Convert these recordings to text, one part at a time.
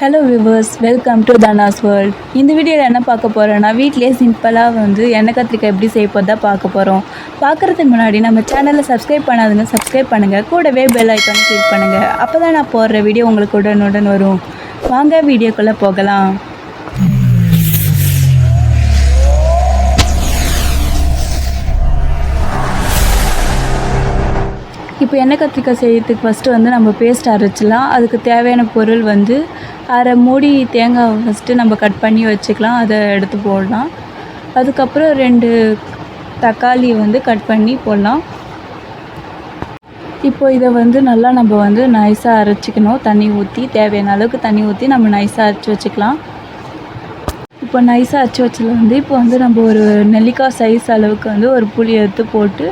Hello viewers welcome to Dhanas world இந்த வீடியோவில் என்ன பார்க்க போகிறோன்னா வீட்டிலே சிம்பிளாக வந்து எண்ணெய் கத்திரிக்காய் எப்படி செய்ய தான் பார்க்க போகிறோம் பார்க்குறதுக்கு முன்னாடி நம்ம சேனலை சப்ஸ்கிரைப் பண்ணாதுங்க சப்ஸ்கிரைப் பண்ணுங்கள் கூடவே பெல் ஐக்கானை கிளிக் பண்ணுங்கள் அப்போ தான் நான் போடுற வீடியோ உங்களுக்கு உடனுடன் வரும். வாங்க வீடியோக்குள்ளே போகலாம். இப்போ எண்ணெய் கத்திரிக்காய் செய்யறதுக்கு ஃபஸ்ட்டு வந்து நம்ம பேஸ்ட் அரைச்சிடலாம். அதுக்கு தேவையான பொருள் வந்து அரை மூடி தேங்காய் ஃபஸ்ட்டு நம்ம கட் பண்ணி வச்சுக்கலாம். அதை எடுத்து போடலாம். அதுக்கப்புறம் ரெண்டு தக்காளி வந்து கட் பண்ணி போடலாம். இப்போ இதை வந்து நல்லா நம்ம வந்து நைஸாக அரைச்சிக்கணும். தண்ணி ஊற்றி தேவையான அளவுக்கு தண்ணி ஊற்றி நம்ம நைஸாக அரைச்சி வச்சுக்கலாம். இப்போ நைஸாக அரைச்சி வச்சதுல வந்து இப்போ வந்து நம்ம ஒரு நெல்லிக்காய் சைஸ் அளவுக்கு வந்து ஒரு புளி எடுத்து போட்டு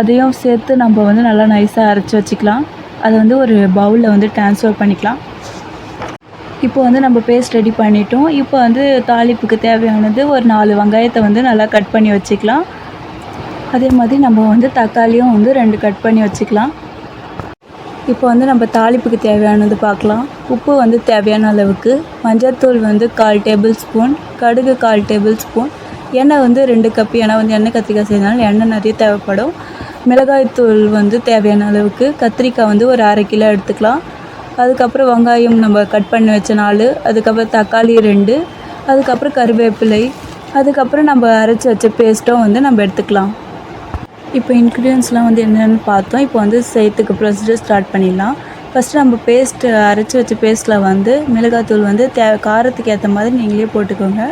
அதையும் சேர்த்து நம்ம வந்து நல்லா நைஸாக அரைச்சி வச்சுக்கலாம். அதை வந்து ஒரு பவுலில் வந்து ட்ரான்ஸ்ஃபர் பண்ணிக்கலாம். இப்போ வந்து நம்ம பேஸ்ட் ரெடி பண்ணிட்டோம். இப்போ வந்து தாளிப்புக்கு தேவையானது ஒரு நாலு வெங்காயத்தை வந்து நல்லா கட் பண்ணி வச்சுக்கலாம். அதே மாதிரி நம்ம வந்து தக்காளியும் வந்து ரெண்டு கட் பண்ணி வச்சுக்கலாம். இப்போ வந்து நம்ம தாளிப்புக்கு தேவையானது பார்க்கலாம். உப்பு வந்து தேவையான அளவுக்கு. மஞ்சள்தூள் வந்து கால் டேபிள் ஸ்பூன் கடுகு கால் டேபிள் ஸ்பூன் எண்ணெய் வந்து ரெண்டு கப் ஏன்னா வந்து எண்ணெய் கத்திரிக்காய் செய்யறதுனால எண்ணெய் நிறைய தேவைப்படும். மிளகாய்த்தூள் வந்து தேவையான அளவுக்கு. கத்திரிக்காய் வந்து ஒரு அரை கிலோ எடுத்துக்கலாம். அதுக்கப்புறம் வெங்காயம் நம்ம கட் பண்ணி வச்ச நாலு அதுக்கப்புறம் தக்காளி ரெண்டு அதுக்கப்புறம் கருவேப்பிலை அதுக்கப்புறம் நம்ம அரைச்சி வச்ச பேஸ்ட்டும் வந்து நம்ம எடுத்துக்கலாம். இப்போ இன்க்ரீடியன்ஸ்லாம் வந்து என்னென்னு பார்த்தோம். இப்போ வந்து செய்யறதுக்கு ப்ரொசீஜர் ஸ்டார்ட் பண்ணிடலாம். ஃபஸ்ட்டு நம்ம பேஸ்ட்டு அரைச்சி வச்ச பேஸ்ட்டில் வந்து மிளகாத்தூள் வந்து தே காரத்துக்கு ஏற்ற மாதிரி நீங்களே போட்டுக்கோங்க.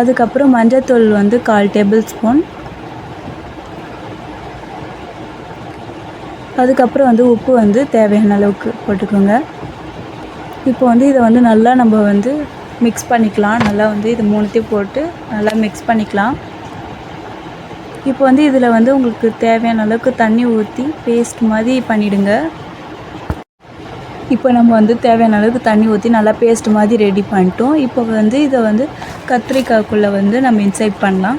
அதுக்கப்புறம் மஞ்சத்தூள் வந்து கால் டேபிள் ஸ்பூன். அதுக்கப்புறம் வந்து உப்பு வந்து தேவையான அளவுக்கு போட்டுக்கோங்க. இப்போ வந்து இதை வந்து நல்லா நம்ம வந்து மிக்ஸ் பண்ணிக்கலாம். நல்லா வந்து இது மூணுத்தையும் போட்டு நல்லா மிக்ஸ் பண்ணிக்கலாம். இப்போ வந்து இதில் வந்து உங்களுக்கு தேவையான அளவுக்கு தண்ணி ஊற்றி பேஸ்ட் மாதிரி பண்ணிவிடுங்க இப்போ நம்ம வந்து தேவையான அளவுக்கு தண்ணி ஊற்றி நல்லா பேஸ்ட் மாதிரி ரெடி பண்ணிட்டோம். இப்போ வந்து இதை வந்து கத்திரிக்காய்க்குள்ளே வந்து நம்ம இன்சைட் பண்ணலாம்.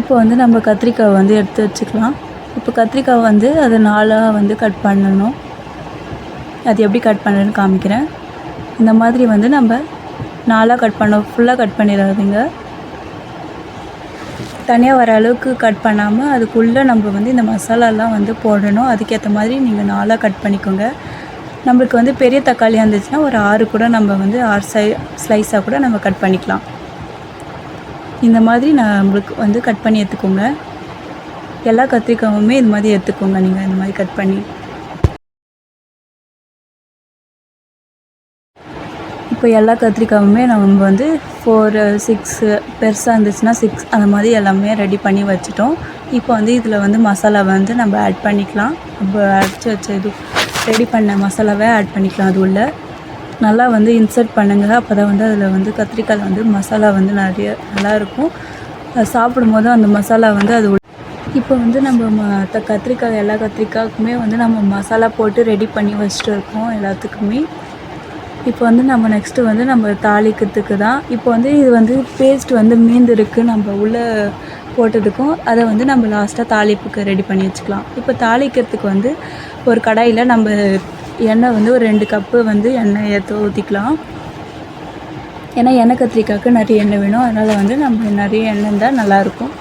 இப்போ வந்து நம்ம கத்திரிக்காய் வந்து எடுத்து வச்சுக்கலாம். இப்போ கத்திரிக்காய் வந்து அதை நாளாக வந்து கட் பண்ணணும். அது எப்படி கட் பண்ணுறேன்னு காமிக்கிறேன். இந்த மாதிரி வந்து நம்ம நாளாக கட் பண்ண ஃபுல்லாக கட் பண்ணிடாதீங்க. தனியாக வர அளவுக்கு கட் பண்ணாமல் அதுக்குள்ளே நம்ம வந்து இந்த மசாலாலாம் வந்து போடணும். அதுக்கேற்ற மாதிரி நீங்கள் நாளாக கட் பண்ணிக்கோங்க. நம்மளுக்கு வந்து பெரிய தக்காளியாக இருந்துச்சுன்னா ஒரு ஆறு கூட நம்ம வந்து ஆறு சை ஸ்லைஸாக கூட நம்ம கட் பண்ணிக்கலாம். இந்த மாதிரி நம்மளுக்கு வந்து கட் பண்ணி எடுத்துக்கோங்க. எல்லா கத்திரிக்காயுமே இது மாதிரி எடுத்துக்கோங்க. நீங்கள் இந்த மாதிரி கட் பண்ணி. இப்போ எல்லா கத்திரிக்காயுமே நம்ம வந்து ஃபோர் சிக்ஸ் பெருசாக இருந்துச்சுன்னா சிக்ஸ் அந்த மாதிரி எல்லாமே ரெடி பண்ணி வச்சுட்டோம். இப்போ வந்து இதில் வந்து மசாலா வந்து நம்ம ஆட் பண்ணிக்கலாம். நம்ம அடிச்சு வச்ச இது ரெடி பண்ண மசாலாவே ஆட் பண்ணிக்கலாம் அது உள்ள. நல்லா வந்து இன்சர்ட் பண்ணுங்கள் அப்போ தான் வந்து அதில் வந்து கத்திரிக்காயில் வந்து மசாலா வந்து நிறைய நல்லாயிருக்கும் சாப்பிடும்போது அந்த மசாலா வந்து அது இப்போ வந்து நம்ம மற்ற கத்திரிக்காய் எல்லா கத்திரிக்காய்க்குமே வந்து நம்ம மசாலா போட்டு ரெடி பண்ணி வச்சுட்டு இருக்கோம் எல்லாத்துக்குமே. இப்போ வந்து நம்ம நெக்ஸ்ட்டு வந்து நம்ம தாளிக்கிறதுக்கு தான். இப்போ வந்து இது வந்து பேஸ்ட் வந்து மீந்திருக்கு நம்ம உள்ளே போட்டதுக்கும். அதை வந்து நம்ம லாஸ்ட்டாக தாளிப்புக்கு ரெடி பண்ணி வச்சுக்கலாம். இப்போ தாளிக்கிறதுக்கு வந்து ஒரு கடாயில் நம்ம எண்ணெய் வந்து ஒரு ரெண்டு கப்பு வந்து எண்ணெய் ஏற்ற ஊற்றிக்கலாம் ஏன்னா எண்ணெய் கத்திரிக்காய்க்கு நிறைய எண்ணெய் வேணும். அதனால் வந்து நம்ம நிறைய எண்ணெய் இருந்தால் நல்லாயிருக்கும்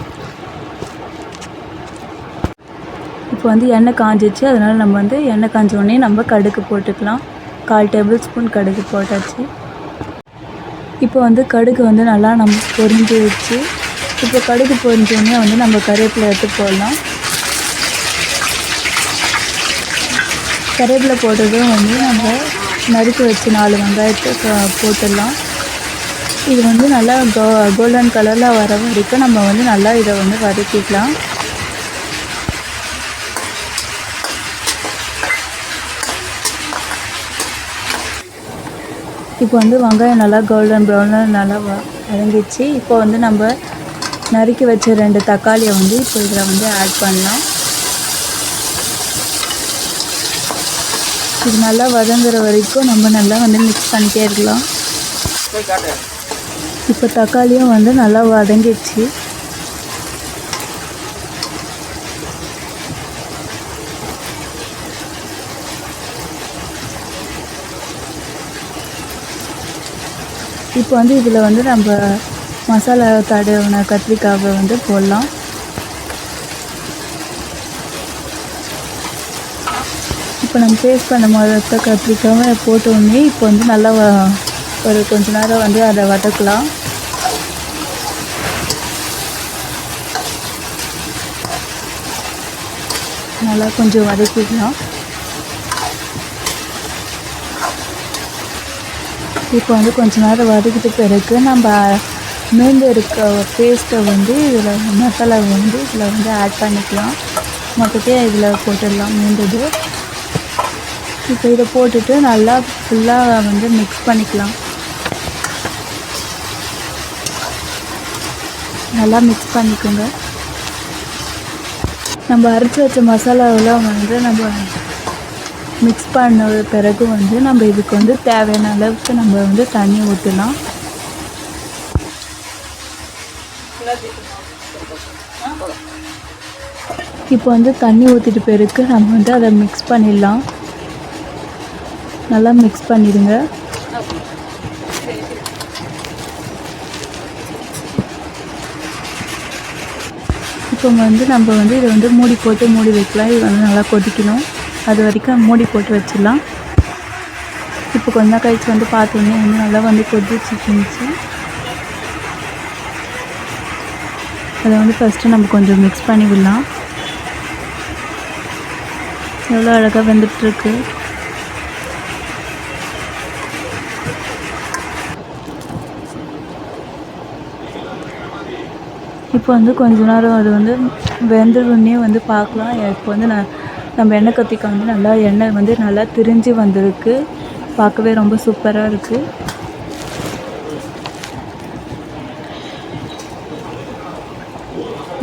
இப்போ வந்து எண்ணெய் காஞ்சிச்சு அதனால் நம்ம வந்து எண்ணெய் காஞ்ச உடனே நம்ம கடுகு போட்டுக்கலாம். கால் டேபிள் ஸ்பூன் கடுகு போட்டாச்சு. இப்போ வந்து கடுகு வந்து நல்லா நம்ம பொரிஞ்சு வச்சு இப்போ கடுகு பொரிஞ்சோடனே வந்து நம்ம கருவேப்பிலை எடுத்து போடலாம். கருவேப்பிலை போட்டதும் வந்து நம்ம நறுக்கி வச்சு நாலு வெங்காயத்தை போட்டுடலாம். இது வந்து நல்லா கோ கோல்டன் கலரில் வர வரைக்கும் நம்ம வந்து நல்லா இதை வந்து வதக்கிக்கலாம். இப்போ வந்து வெங்காயம் நல்லா கோல்டன் ப்ரௌனில் நல்லா வ- வதங்கிச்சு இப்போ வந்து நம்ம நறுக்கி வச்ச ரெண்டு தக்காளியை வந்து இப்போ இதில் வந்து ஆட் பண்ணலாம். இது நல்லா வதங்குற வரைக்கும் நம்ம நல்லா வந்து மிக்ஸ் பண்ணிட்டே இருக்கலாம். இப்போ தக்காளியும் வந்து நல்லா வதங்கிடுச்சு. இப்போ வந்து இதில் வந்து நம்ம மசாலா தடவின கத்திரிக்காவை வந்து போடலாம். இப்போ நம்ம பேஸ்ட் பண்ண மொத்த கத்திரிக்காவை போட்ட உடனே இப்போ வந்து நல்லா ஒரு கொஞ்ச நேரம் வந்து அதை வதக்கலாம். நல்லா கொஞ்சம் வதக்கிக்கலாம். இப்போ வந்து கொஞ்ச நேரம் வதக்கிட்ட பிறகு நம்ம மீந்து இருக்க பேஸ்ட்டை வந்து இதில் மசாலாவை வந்து இதில் வந்து ஆட் பண்ணிக்கலாம். மொத்தத்தையும் இதில் போட்டுடலாம் மீந்தது. இப்போ இதை போட்டுட்டு நல்லா ஃபுல்லாக வந்து மிக்ஸ் பண்ணிக்கலாம். நல்லா மிக்ஸ் பண்ணிக்கோங்க. நம்ம அரைச்சி வச்ச மசாலாவெல்லாம் வந்து நம்ம மிக்ஸ் பண்ண பிறகு வந்து நம்ம இதுக்கு வந்து தேவையான அளவுக்கு நம்ம வந்து தண்ணி ஊற்றலாம் இப்போ வந்து தண்ணி ஊற்றிட்டு பிறகு நம்ம வந்து அதை மிக்ஸ் பண்ணிடலாம். நல்லா மிக்ஸ் பண்ணிடுங்க. இப்போ வந்து நம்ம வந்து இதை வந்து மூடி போட்டு மூடி வைக்கலாம். இது வந்து நல்லா கொதிக்கணும். அது வரைக்கும் மூடி போட்டு வச்சிடலாம். இப்போ கொஞ்சம் கழிச்சு வந்து பார்த்தோன்னே வந்து நல்லா வந்து கொதிச்சு இருந்துச்சு. அதை வந்து ஃபஸ்ட்டு நம்ம கொஞ்சம் மிக்ஸ் பண்ணி விடலாம். எவ்வளோ அழகாக வந்துட்டுருக்கு இப்போ வந்து கொஞ்ச நேரம் அது வந்து வெந்துடுன்னே வந்து பார்க்கலாம். இப்போ வந்து நான் நம்ம எண்ணெய் கத்திக்கு வந்து நல்லா எண்ணெய் வந்து நல்லா திரிஞ்சு வந்திருக்கு. பார்க்கவே ரொம்ப சூப்பராக இருக்குது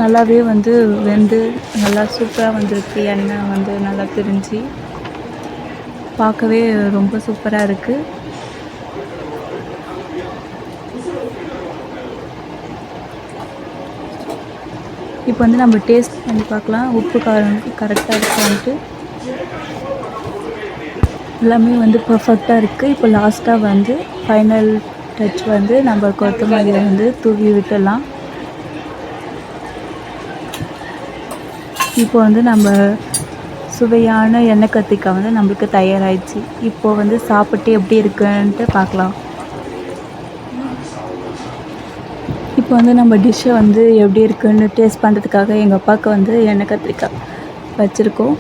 நல்லாவே வந்து வெந்து நல்லா சூப்பராக வந்திருக்கு. எண்ணெய் வந்து நல்லா திரிஞ்சு. பார்க்கவே ரொம்ப சூப்பராக இருக்குது இப்போ வந்து நம்ம டேஸ்ட் பண்ணி பார்க்கலாம். உப்பு காரம் கரெக்டாக இருக்கான்ட்டு எல்லாமே வந்து பர்ஃபெக்டாக இருக்குது இப்போ லாஸ்ட்டாக வந்து ஃபைனல் டச் வந்து நம்ம கொத்தமல்லி வந்து தூவி விட்டுடலாம். இப்போ வந்து நம்ம சுவையான எண்ணெய் கத்திரிக்காய் வந்து நம்மளுக்கு தயாராகிடுச்சு இப்போது வந்து சாப்பிட்டு எப்படி இருக்குன்ட்டு பார்க்கலாம். இப்போ வந்து நம்ம டிஷ்ஷை வந்து எப்படி இருக்குன்னு டேஸ்ட் பண்ணுறதுக்காக எங்கள் அப்பாவுக்கு வந்து எண்ணெய் கத்திரிக்காய் வச்சுருக்கோம்.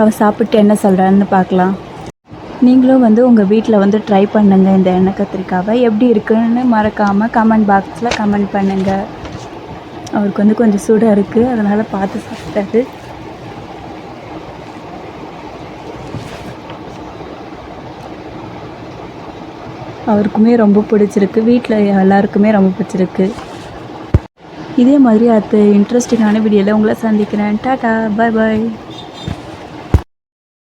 அவள் சாப்பிட்டு என்ன சொல்கிறான்னு பார்க்கலாம். நீங்களும் வந்து உங்கள் வீட்டில் வந்து ட்ரை பண்ணுங்கள் இந்த எண்ணெய் கத்திரிக்காவை. எப்படி இருக்குன்னு மறக்காமல் கமெண்ட் பாக்ஸில் கமெண்ட் பண்ணுங்கள் அவருக்கு வந்து கொஞ்சம் சூடாக இருக்குது அதனால் பார்த்து சாப்பிட்டாரு. அவருக்குமே ரொம்ப பிடிச்சிருக்கு. வீட்டில் எல்லாருக்குமே ரொம்ப பிடிச்சிருக்கு. இதே மாதிரி அடுத்த இன்ட்ரெஸ்டிங்கான வீடியோவில் உங்களை சந்திக்கிறேன். டாட்டா பாய் பாய்